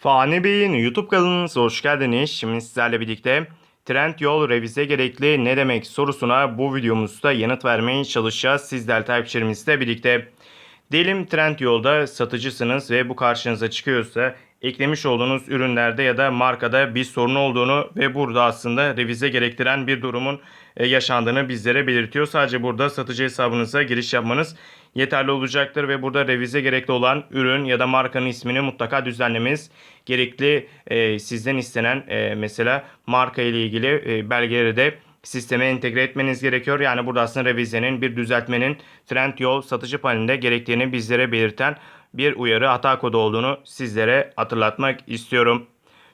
Fani Bey'in YouTube kanalınıza hoş geldiniz. Şimdi sizlerle birlikte Trendyol revize gerekli ne demek sorusuna bu videomuzda yanıt vermeye çalışacağız. Sizler takipçilerimizle birlikte. Diyelim Trendyol'da satıcısınız ve bu karşınıza çıkıyorsa eklemiş olduğunuz ürünlerde ya da markada bir sorun olduğunu ve burada aslında revize gerektiren bir durumun e, yaşandığını bizlere belirtiyor. Sadece burada satıcı hesabınıza giriş yapmanız yeterli olacaktır ve burada revize gerekli olan ürün ya da markanın ismini mutlaka düzenlemeniz gerekli. E, sizden istenen e, mesela marka ile ilgili e, belgeleri de sisteme entegre etmeniz gerekiyor. Yani burada aslında revizenin bir düzeltmenin Trendyol satıcı panelinde gerektiğini bizlere belirten bir uyarı hata kodu olduğunu sizlere hatırlatmak istiyorum.